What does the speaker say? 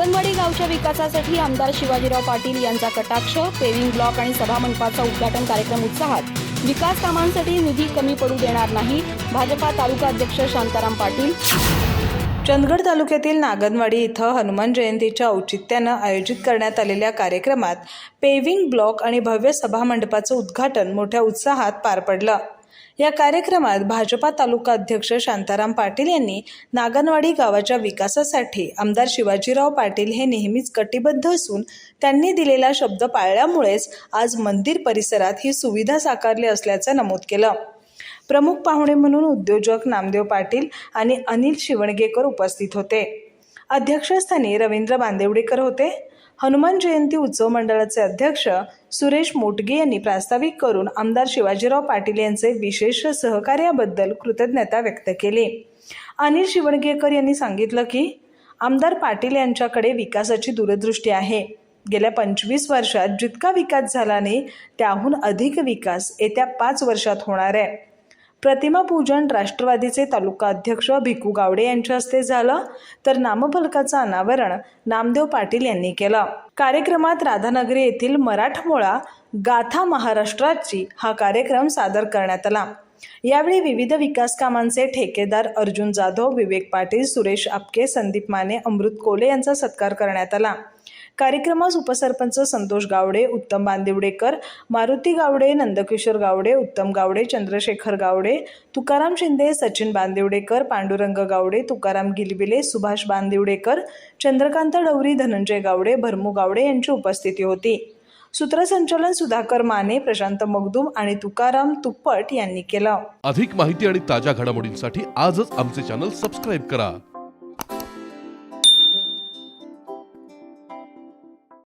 नागनवाडी गावच्या विकासासाठी आमदार शिवाजीराव पाटील यांचा कटाक्ष पेविंग ब्लॉक आणि सभामंडपाचा उद्घाटन कार्यक्रम उत्साहात. विकास कामांसाठी निधी कमी पडू देणार नाही भाजपा तालुका अध्यक्ष शांताराम पाटील. चंदगड तालुक्यातील नागनवाडी इथं हनुमान जयंतीच्या औचित्यानं आयोजित करण्यात आलेल्या कार्यक्रमात पेव्हिंग ब्लॉक आणि भव्य सभामंडपाचं उद्घाटन मोठ्या उत्साहात पार पडलं. या कार्यक्रमात भाजपा तालुका अध्यक्ष शांताराम पाटील यांनी नागनवाडी गावाच्या विकासासाठी आमदार शिवाजीराव पाटील हे नेहमीच कटिबद्ध असून त्यांनी दिलेला शब्द पाळल्यामुळेच आज मंदिर परिसरात ही सुविधा साकारली असल्याचं नमूद केलं. प्रमुख पाहुणे म्हणून उद्योजक नामदेव पाटील आणि अनिल शिवणगेकर उपस्थित होते. अध्यक्षस्थानी रवींद्र बांदेवडेकर होते. हनुमान जयंती उत्सव मंडळाचे अध्यक्ष सुरेश मोटगे यांनी प्रास्ताविक करून आमदार शिवाजीराव पाटील यांचे विशेष सहकार्याबद्दल कृतज्ञता व्यक्त केली. अनिल शिवणगेकर यांनी सांगितलं की आमदार पाटील यांच्याकडे विकासाची दूरदृष्टी आहे. गेल्या पंचवीस वर्षात जितका विकास झाला नाही त्याहून अधिक विकास येत्या पाच वर्षात होणार आहे. प्रतिमा पूजन राष्ट्रवादीचे तालुका अध्यक्ष भिकू गावडे यांच्या हस्ते झालं तर नामफलकाचं अनावरण नामदेव पाटील यांनी केलं. कार्यक्रमात राधानगरी येथील मराठमोळा गाथा महाराष्ट्राची हा कार्यक्रम सादर करण्यात आला. यावेळी विविध विकास कामांचे ठेकेदार अर्जुन जाधव विवेक पाटील सुरेश आपके संदीप माने अमृत कोले यांचा सत्कार करण्यात आला. कार्यक्रमास उपसरपंच संतोष गावडे उत्तम बांदिवडेकर मारुती गावडे नंदकिशोर गावडे उत्तम गावडे चंद्रशेखर गावडे तुकाराम शिंदे सचिन बांदिवडेकर पांडुरंग गावडे तुकाराम गिलबिले सुभाष बांदिवडेकर चंद्रकांत डवरी धनंजय गावडे भरमू गावडे यांची उपस्थिती होती. सूत्रसंचालन सुधाकर माने प्रशांत मगदूम आणि तुकाराम तुप्पट यांनी केलं. अधिक माहिती आणि ताज्या घडामोडींसाठी आजच आमचे चॅनल सबस्क्राईब करा.